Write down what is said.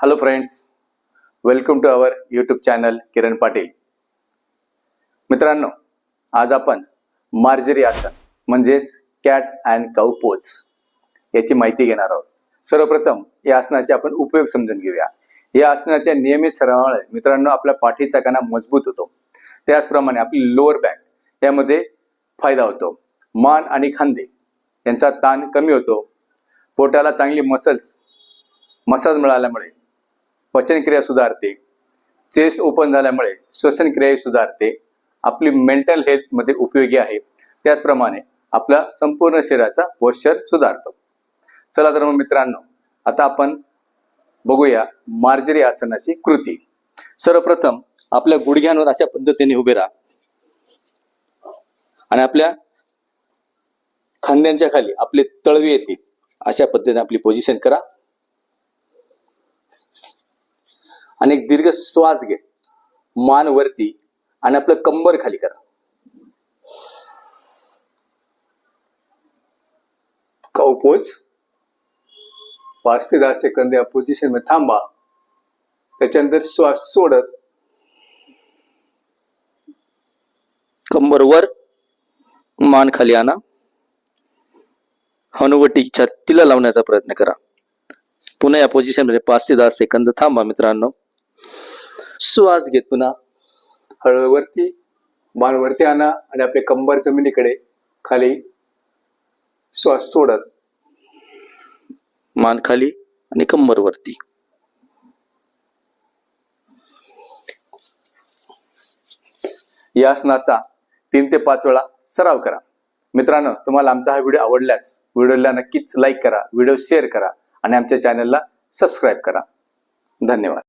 Hello friends welcome to our YouTube channel Kiran Patil मित्रांनो आज आपण मार्जरी आसन म्हणजेच कॅट अँड काऊ पोज याची माहिती घेणार आहोत. सर्वप्रथम या आसनाचे आपण उपयोग समजून घेऊया. या आसनाच्या नियमित सरावामुळे मित्रांनो आपल्या पाठीचा कणा मजबूत होतो. त्याचप्रमाणे आपली लोअर बॅक यामध्ये फायदा होतो. मान आणि खांदे यांचा ताण कमी होतो. पोटाला चांगली मसल्स मसाज मिळाल्यामुळे पचनक्रिया सुधारते. चेस्ट ओपन झाल्यामुळे श्वसनक्रिया सुधारते. आपली मेंटल हेल्थमध्ये उपयोगी आहे. त्याचप्रमाणे आपला संपूर्ण शरीराचा पोश्चर सुधारतो. चला तर मग मित्रांनो आता आपण बघूया मार्जरी आसनाची कृती. सर्वप्रथम आपल्या गुडघ्यांवर अशा पद्धतीने उभे राहा. आणि आपल्या खांद्यांच्या खाली आपले तळवे येतील. अशा पद्धतीने आपली पोझिशन करा. आणि एक दीर्घ श्वास घे. मान वरती आणि आपलं कंबर खाली करा. पोच? पाच ते दहा सेकंद या पोझिशनमध्ये थांबा. त्याच्यानंतर श्वास सोडत. कंबर वर मान खाली आणा. हनुवटीच्या छातीला लावण्याचा प्रयत्न करा. पुन्हा या पोझिशनमध्ये पाच ते दहा सेकंद थांबा मित्रांनो. श्वास घेत पुन्हा. हळूवरती मान वरती आणा आणि आपले कंबर जमिनीकडे खाली श्वास सोडत. मान खाली आणि कंबर वरती या आसनाचा तीन ते पाच वेळा सराव करा. मित्रांनो तुम्हाला आमचा हा व्हिडिओ आवडल्यास व्हिडिओला नक्कीच लाईक करा व्हिडिओ शेअर करा आणि आमच्या चॅनलला सबस्क्राईब करा. धन्यवाद.